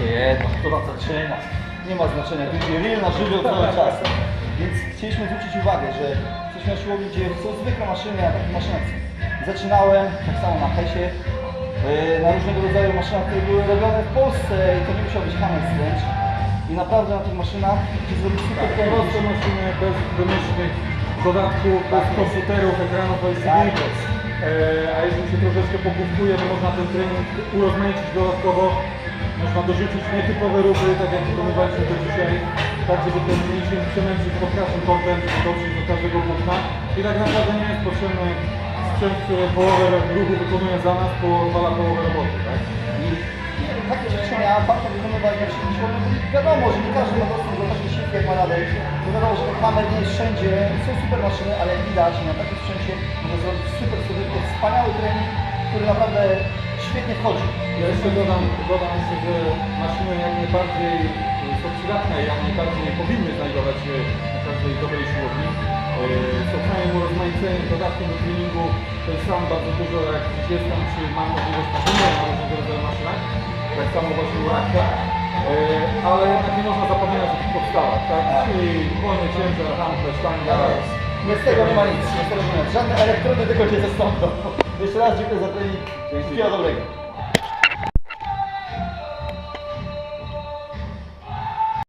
wszystkie jedno, kto na co trzyma. Nie ma znaczenia, grill na żywioł cały czas. Więc chcieliśmy zwrócić uwagę, że jesteśmy na siłowni, gdzie są zwykłe maszyny, a takich maszynach zaczynałem, tak samo na Hesie, yy, na różnego rodzaju maszynach, które były robione w Polsce i to nie musiał być hammer wręcz. I naprawdę na tych maszynach gdzie zrobić super Tak, proste maszyny, bez wymyślnych dodatków, bez komputerów, ekranów LCD. Tak jest. E, a jeżeli się troszeczkę pogłówkuje, to można ten trening urozmaicić dodatkowo. Można dorzucić nietypowe ruchy, tak jak wykonywaliśmy to dzisiaj, tak żeby ten mięsień każdym kątem, żeby dotrzeć do każdego włókna. I tak naprawdę nie jest potrzebny sprzęt, który połowę ruchu wykonuje za nas, po odwala połowę roboty. Tak? I takie ćwiczenia warto wykonywać na siłowni, bo wiadomo, że nie każdy ma dostęp do takiej siłki jak ma Radek. Bo wiadomo, że hammer nie jest wszędzie, są super maszyny, ale widać na takim sprzęcie można zrobić super sobie wspaniały trening, który naprawdę świetnie wchodzi. Ja jeszcze dodam, dodam jeszcze, że maszyny jak najbardziej są przydatne i jak najbardziej powinny znajdować się na każdej dobrej siłowni. Yy, Są fajnym urozmaiceniem, dodatkiem do treningu. To jest sam bardzo dużo, jak gdzieś jestem, czy mam możliwość poczynienia na różnego rodzaju maszynach. Tak samo właśnie u. Yy, Ale jednak nie można zapominać o tych podstawach, tak? Tak. Czyli wolny ciężar, handle, sztanga. Bez tego nie ma nic, bez tego nie ma nic. Żadne elektrony tego nie zastąpią. Jeszcze raz dziękuję za trening. Wszystkiego dobrego.